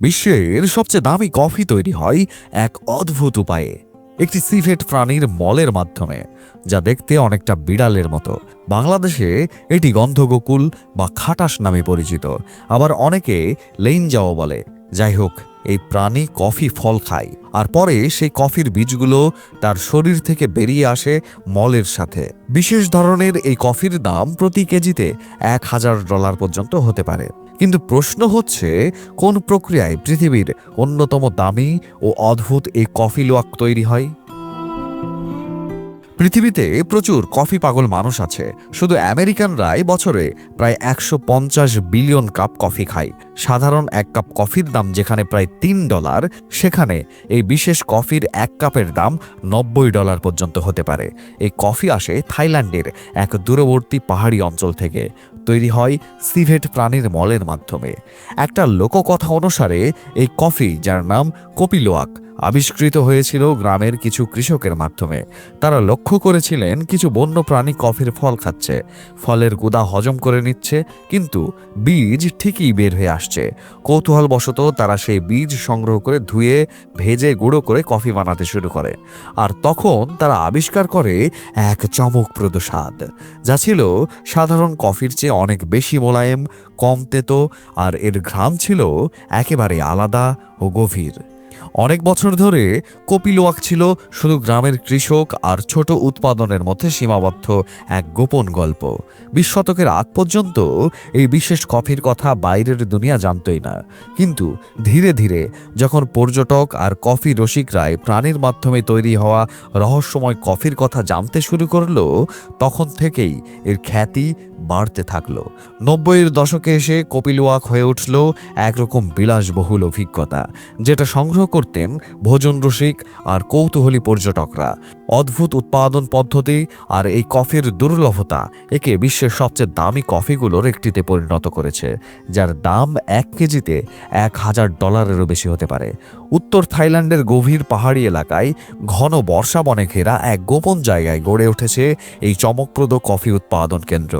বিশ্বের সবচেয়ে দামি কফি তৈরি হয় এক অদ্ভুত উপায়ে, একটি সিভেট প্রাণীর মলের মাধ্যমে, যা দেখতে অনেকটা বিড়ালের মতো। বাংলাদেশে এটি গন্ধগোকুল বা খাটাস নামে পরিচিত। আবার অনেকে লেইনজাও বলে। যাই হোক, এই প্রাণী কফি ফল খায়, আর পরে সেই কফির বীজগুলো তার শরীর থেকে বেরিয়ে আসে মলের সাথে। বিশেষ ধরনের এই কফির দাম প্রতি কেজিতে এক হাজার ডলার পর্যন্ত হতে পারে। কিন্তু প্রশ্ন হচ্ছে, কোন প্রক্রিয়ায় পৃথিবীর অন্যতম দামি ও অদ্ভুত এই কফি লোয়াক তৈরি হয়? পৃথিবীতে প্রচুর কফি পাগল মানুষ আছে। শুধু আমেরিকানরাই বছরে প্রায় একশো পঞ্চাশ বিলিয়ন কাপ কফি খায়। সাধারণ এক কাপ কফির দাম যেখানে প্রায় তিন ডলার, সেখানে এই বিশেষ কফির এক কাপের দাম নব্বই ডলার পর্যন্ত হতে পারে। এই কফি আসে থাইল্যান্ডের এক দূরবর্তী পাহাড়ি অঞ্চল থেকে। তৈরি হয় সিভেট প্রাণীর মলের মাধ্যমে। একটা লোককথা অনুসারে এই কফি যার নাম কপিলোয়াক আবিষ্কৃত হয়েছিল গ্রামের কিছু কৃষকের মাধ্যমে। তারা লক্ষ্য করেছিলেন কিছু বন্য প্রাণী কফির ফল খাচ্ছে। ফলের গুদা হজম করে নিচ্ছে, কিন্তু বীজ ঠিকই বের হয়ে আসছে। কৌতূহলবশত তারা সেই বীজ সংগ্রহ করে ধুয়ে, ভেজে, গুঁড়ো করে কফি বানাতে শুরু করে। আর তখন তারা আবিষ্কার করে এক চমকপ্রদ স্বাদ, যা ছিল সাধারণ কফির চেয়ে অনেক বেশি মোলায়েম, কম তেতো, আর এর ঘ্রাণ ছিল একেবারে আলাদা ও গভীর। অনেক বছর ধরে কপিলোয়াক ছিল শুধু গ্রামের কৃষক আর ছোট উৎপাদনের মধ্যে সীমাবদ্ধ এক গোপন গল্প। বিশ শতকের আগ পর্যন্ত এই বিশেষ কফির কথা বাইরের দুনিয়া জানতই না। কিন্তু ধীরে ধীরে যখন পর্যটক আর কফি রসিকরাই প্রাণীর মাধ্যমে তৈরি হওয়া রহস্যময় কফির কথা জানতে শুরু করল, তখন থেকেই এর খ্যাতি বাড়তে থাকল। নব্বইয়ের দশকে এসে কপিলওয়াক হয়ে উঠল একরকম বিলাসবহুল অভিজ্ঞতা, যেটা সংগ্রহ করতেন ভোজন রসিক আর কৌতূহলী পর্যটকরা, অদ্ভুত উৎপাদন পদ্ধতি আর এই কফির দুর্লভতা একে বিশ্বের সবচেয়ে দামি কফিগুলোর একটিতে পরিণত করেছে, যার দাম এক কেজিতে এক হাজার ডলারেরও বেশি হতে পারে। উত্তর থাইল্যান্ডের গভীর পাহাড়ি এলাকায় ঘন বর্ষা বনে ঘেরা এক গোপন জায়গায় গড়ে উঠেছে এই চমকপ্রদ কফি উৎপাদন কেন্দ্র।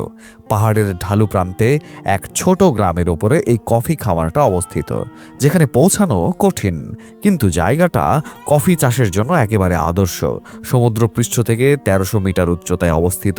পাহাড়ের ঢালু প্রান্তে এক ছোট গ্রামের ওপরে এই কফি খামারটা অবস্থিত, যেখানে পৌঁছানো কঠিন। কিন্তু জায়গাটা কফি চাষের জন্য একেবারে আদর্শ। সমুদ্রপৃষ্ঠ থেকে তেরোশো মিটার উচ্চতায় অবস্থিত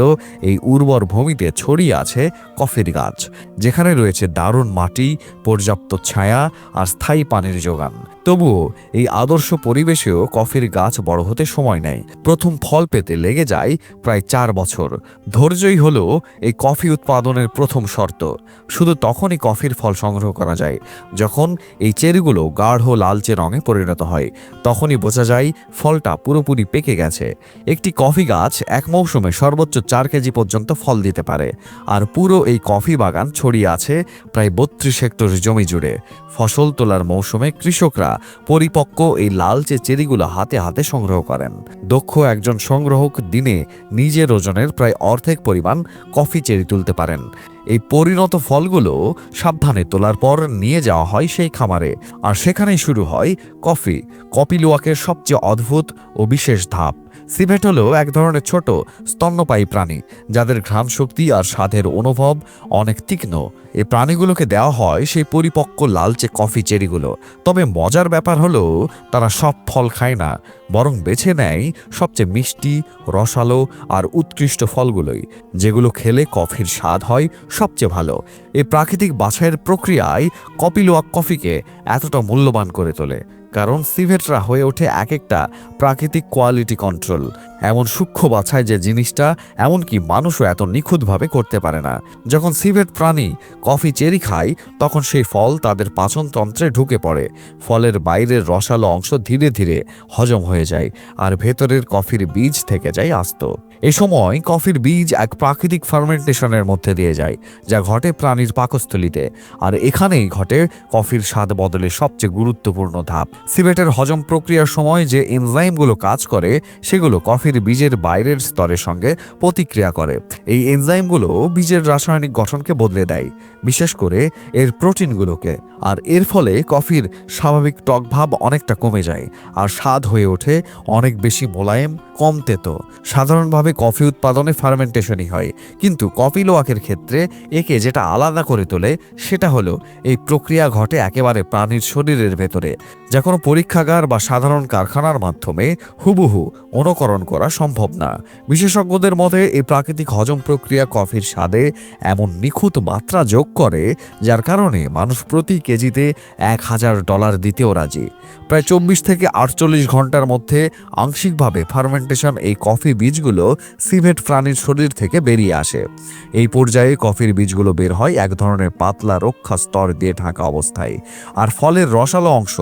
এই উর্বর ভূমিতে ছড়িয়ে আছে কফির গাছ, যেখানে রয়েছে দারুণ মাটি, পর্যাপ্ত ছায়া আর স্থায়ী পানির যোগান। তবুও এই আদর্শ পরিবেশেও কফির গাছ বড় হতে সময় নেয়। প্রথম ফল পেতে লেগে যায় প্রায় চার বছর। ধৈর্যই হল এই কফি উৎপাদনের প্রথম শর্ত। শুধু তখনই কফির ফল সংগ্রহ করা যায়, যখন এই চেরিগুলো গাঢ় লালচে রঙে পরিণত হয়। তখনই বোঝা যায় ফলটা পুরোপুরি পেকে গেছে। একটি কফি গাছ এক মৌসুমে সর্বোচ্চ চার কেজি পর্যন্ত ফল দিতে পারে। আর পুরো এই কফি বাগান ছড়িয়ে আছে প্রায় বত্রিশ হেক্টর জমি জুড়ে। ফসল তোলার মৌসুমে কৃষকরা পরিপক্ক এই লালচে চেরিগুলো হাতে হাতে সংগ্রহ করেন। দক্ষ একজন সংগ্রহক দিনে নিজের ওজনের প্রায় অর্ধেক পরিমাণ কফি চেরি তুলতে পারেন। এই পরিণত ফলগুলো সাবধানে তোলার পর নিয়ে যাওয়া হয় সেই খামারে। আর সেখানেই শুরু হয় কফি, কপিলুয়াকের সবচেয়ে অদ্ভুত ও বিশেষ ধাপ। সিভেট হলো এক ধরনের ছোট, স্তন্যপায়ী প্রাণী, যাদের ঘ্রাণ শক্তি আর স্বাদের অনুভব অনেক তীক্ষ্ণ। এই প্রাণীগুলোকে দেওয়া হয় সেই পরিপক্ক লালচে কফি চেরিগুলো। তবে মজার ব্যাপার হলো, তারা সব ফল খায় না, বরং বেছে নেয় সবচেয়ে মিষ্টি, রসালো আর উৎকৃষ্ট ফলগুলোই, যেগুলো খেলে কফির স্বাদ হয় সবচেয়ে ভালো। এই প্রাকৃতিক বাছাইয়ের প্রক্রিয়ায় কপিলোয়াক কফিকে এতটা মূল্যবান করে তোলে। কারণ সিভেটরা হয়ে ওঠে এক একটা প্রাকৃতিক কোয়ালিটি কন্ট্রোল। এমন সূক্ষ্ম বাছায় যে জিনিসটা এমনকি মানুষও এত নিখুঁতভাবে করতে পারে না। যখন সিভেট প্রাণী কফি চেরি খায়, তখন সেই ফল তাদের পাচনতন্ত্রে ঢুকে পড়ে। ফলের বাইরের রসালো অংশ ধীরে ধীরে হজম হয়ে যায়, আর ভেতরের কফির বীজ থেকে যায় আস্ত। এ সময় কফির বীজ এক প্রাকৃতিক ফার্মেন্টেশনের মধ্যে দিয়ে যায়, যা ঘটে প্রাণীর পাকস্থলিতে। আর এখানেই ঘটে কফির স্বাদ বদলে সবচেয়ে গুরুত্বপূর্ণ ধাপ। সিবেটের হজম প্রক্রিয়ার সময় যে এনজাইমগুলো কাজ করে, সেগুলো কফির বীজের বাইরের স্তরের সঙ্গে প্রতিক্রিয়া করে। এই এনজাইমগুলো বীজের রাসায়নিক গঠনকে বদলে দেয়, বিশেষ করে এর প্রোটিনগুলোকে। আর এর ফলে কফির স্বাভাবিক টক ভাব অনেকটা কমে যায়, আর স্বাদ হয়ে ওঠে অনেক বেশি মোলায়েম, কম তেতো। সাধারণভাবে স্বাভাবিকভাবে কফি উৎপাদনে ফার্মেন্টেশনই হয়। কিন্তু কফি লোয়াকের ক্ষেত্রে একে যেটা আলাদা করে তোলে, সেটা হলো এই প্রক্রিয়া ঘটে একেবারে প্রাণীর শরীরের ভেতরে। যা কোনো পরীক্ষাগার বা সাধারণ কারখানার মাধ্যমে হুবহু অনুকরণ করা সম্ভব না। বিশেষজ্ঞদের মতে, এই প্রাকৃতিক হজম প্রক্রিয়া কফির স্বাদে এমন নিখুঁত মাত্রা যোগ করে, যার কারণে মানুষ প্রতি কেজিতে এক হাজার ডলার দিতেও রাজি। প্রায় চব্বিশ থেকে আটচল্লিশ ঘণ্টার মধ্যে আংশিকভাবে ফার্মেন্টেশন এই কফি বীজগুলো সিভেট প্রাণীর শরীর থেকে বেরিয়ে আসে। এই পর্যায়ে কফির বীজগুলো বের হয় এক ধরনের পাতলা রক্ষা স্তর দিয়ে ঢাকা অবস্থায়। আর ফলের রসালো অংশ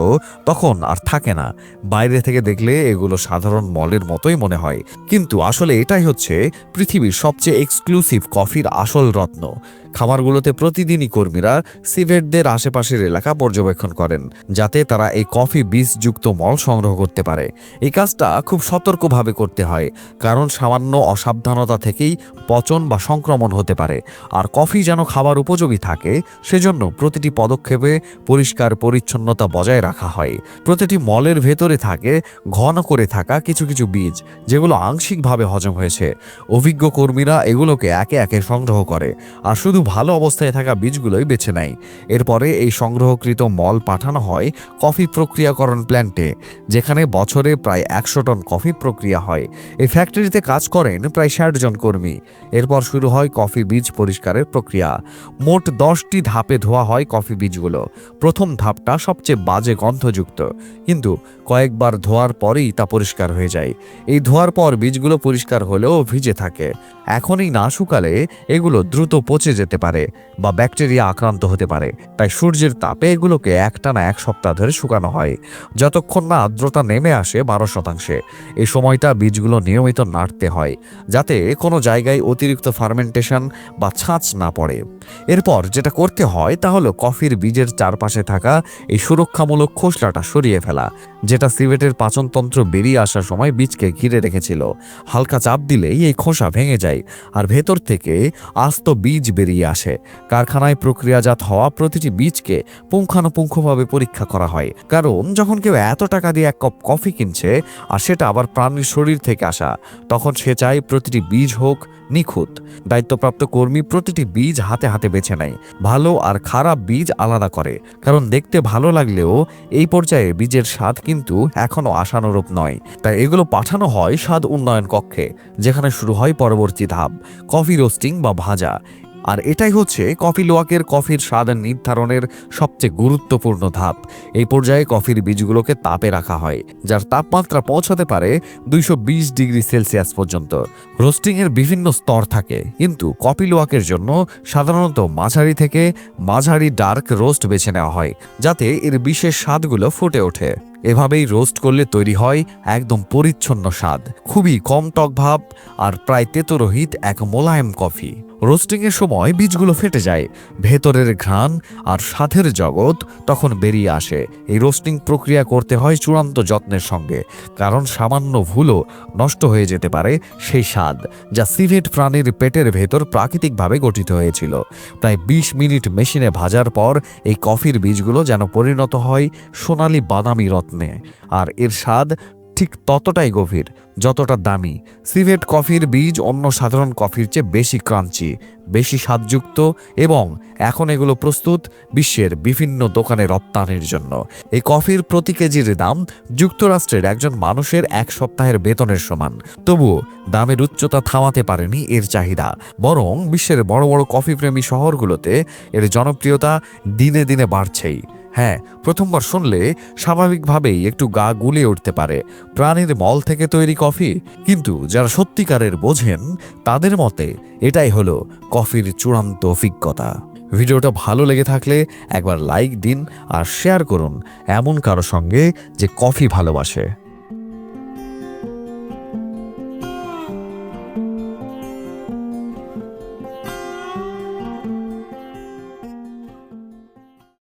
তখন আর থাকে না। বাইরে থেকে দেখলে এগুলো সাধারণ মলের মতোই মনে হয়। কিন্তু আসলে এটাই হচ্ছে পৃথিবীর সবচেয়ে এক্সক্লুসিভ কফির আসল রত্ন। খামারগুলোতে প্রতিদিনই কর্মীরা সিভেটদের আশেপাশের এলাকা পর্যবেক্ষণ করেন, যাতে তারা এই কফি বীজযুক্ত মল সংগ্রহ করতে পারে। এই কাজটা খুব সতর্কভাবে করতে হয়, কারণ সামান্য অসাবধানতা থেকেই পচন বা সংক্রমণ হতে পারে। আর কফি যেন খাবার উপযোগী থাকে, সেজন্য প্রতিটি পদক্ষেপে পরিষ্কার পরিচ্ছন্নতা বজায় রাখা হয়। প্রতিটি মলের ভেতরে থাকে, ঘন করে থাকা কিছু কিছু বীজ, যেগুলো আংশিকভাবে হজম হয়েছে। অভিজ্ঞ কর্মীরা এগুলোকে একে একে সংগ্রহ করে। আর শুধু ভালো অবস্থায় থাকা বীজগুলোই বেছে নেয়। এরপরে এই সংগ্রহকৃত মল পাঠানো হয় কফি প্রক্রিয়াকরণ প্ল্যান্টে, যেখানে বছরে প্রায় একশো টন কফি প্রক্রিয়া হয়। এই ফ্যাক্টরিতে কাজ করেন প্রায় ষাট জন কর্মী। এরপর শুরু হয় কফি বীজ পরিষ্কারের প্রক্রিয়া। মোট দশটি ধাপে ধোয়া হয় কফি বীজগুলো। প্রথম ধাপটা সবচেয়ে বাজে গন্ধযুক্ত। কিন্তু কয়েকবার ধোয়ার পরেই তা পরিষ্কার হয়ে যায়। এই ধোয়ার পর বীজগুলো পরিষ্কার হলেও ভিজে থাকে। এখনই না শুকালে এগুলো দ্রুত পচে যেতে পারে বা ব্যাকটেরিয়া আক্রান্ত হতে পারে। তাই সূর্যের তাপে এগুলোকে একটানা এক সপ্তাহ ধরে শুকানো হয়, যতক্ষণ না আর্দ্রতা নেমে আসে বারো শতাংশে। এই সময়টা বীজগুলো নিয়মিত নাড়তে হয়, যাতে কোনো জায়গায় অতিরিক্ত ফার্মেন্টেশন বা ছাঁচ না পড়ে। এরপর যেটা করতে হয় তা হলো কফির বীজের চারপাশে থাকা এই সুরক্ষামূলক খোসলাটা সরিয়ে ফেলা। যেটা সিভেটের পাচনতন্ত্র বেরিয়ে আসার সময় বীজকে ঘিরে রেখেছিল। হালকা চাপ দিলেই এই খোসা ভেঙে যায় আর ভেতর থেকে আস্ত বীজ বেরিয়ে আসে। কারখানায় প্রক্রিয়াজাত হওয়া প্রতিটি বীজকে পুঙ্খানুপুঙ্খভাবে পরীক্ষা করা হয়। কারণ যখন কেউ এত টাকা দিয়ে এক কাপ কফি কিনছে আর সেটা আবার প্রাণীর শরীর থেকে আসা, তখন সে চায় প্রতিটি বীজ হোক নিখুঁত। দায়িত্বপ্রাপ্ত কর্মী প্রতিটি বীজ হাতে হাতে বেছে নেয়। ভালো আর খারাপ বীজ আলাদা করে। কারণ দেখতে ভালো লাগলেও এই পর্যায়ে বীজের স্বাদ কিন্তু এখনও আশানুরূপ নয়। তাই এগুলো পাঠানো হয় স্বাদ উন্নয়ন কক্ষে, যেখানে শুরু হয় পরবর্তী ধাপ, কফি রোস্টিং বা ভাজা। আর এটাই হচ্ছে কফি লোয়াকের কফির স্বাদ নির্ধারণের সবচেয়ে গুরুত্বপূর্ণ ধাপ। এই পর্যায়ে কফির বীজগুলোকে তাপে রাখা হয়, যার তাপমাত্রা পৌঁছাতে পারে দুইশো বিশ ডিগ্রি সেলসিয়াস পর্যন্ত। রোস্টিংয়ের বিভিন্ন স্তর থাকে, কিন্তু কফি লোয়াকের জন্য সাধারণত মাঝারি থেকে মাঝারি ডার্ক রোস্ট বেছে নেওয়া হয়, যাতে এর বিশেষ স্বাদগুলো ফুটে ওঠে। এভাবেই রোস্ট করলে তৈরি হয় একদম পরিচ্ছন্ন স্বাদ। খুবই কম টক ভাব আর প্রায় তেতরহিত এক মোলায়েম কফি। রোস্টিংয়ের সময় বীজগুলো ফেটে যায়। ভেতরের ঘ্রাণ আর স্বাদের জগৎ তখন বেরিয়ে আসে। এই রোস্টিং প্রক্রিয়া করতে হয় চূড়ান্ত যত্নের সঙ্গে, কারণ সামান্য ভুলও নষ্ট হয়ে যেতে পারে সেই স্বাদ, যা সিভেট প্রাণীর পেটের ভেতর প্রাকৃতিকভাবে গঠিত হয়েছিল। প্রায় বিশ মিনিট মেশিনে ভাজার পর এই কফির বীজগুলো যেন পরিণত হয় সোনালি বাদামি রত্নে। আর এর স্বাদ ঠিক ততটাই গভীর, যতটা দামি। সিভেট কফির বীজ অন্য সাধারণ কফির চেয়ে বেশি ক্রাঞ্চি, বেশি স্বাদযুক্ত এবং এখন এগুলো প্রস্তুত বিশ্বের বিভিন্ন দোকানে রপ্তানির জন্য। এই কফির প্রতি কেজির দাম যুক্তরাষ্ট্রের একজন মানুষের এক সপ্তাহের বেতনের সমান। তবুও দামের উচ্চতা থামাতে পারেনি এর চাহিদা। বরং বিশ্বের বড় বড় কফি প্রেমী শহরগুলোতে এর জনপ্রিয়তা দিনে দিনে বাড়ছেই। হ্যাঁ প্রথমবার শুনলে স্বাভাবিকভাবেই একটু গা গুলিয়ে উঠতে পারে। প্রাণীর মল থেকে তৈরি কফি? কিন্তু যারা সত্যিকারের বোঝেন, তাদের মতে এটাই হলো কফির চূড়ান্ত অভিজ্ঞতা। ভিডিওটা ভালো লেগে থাকলে একবার লাইক দিন আর শেয়ার করুন এমন কারও সঙ্গে যে কফি ভালোবাসে।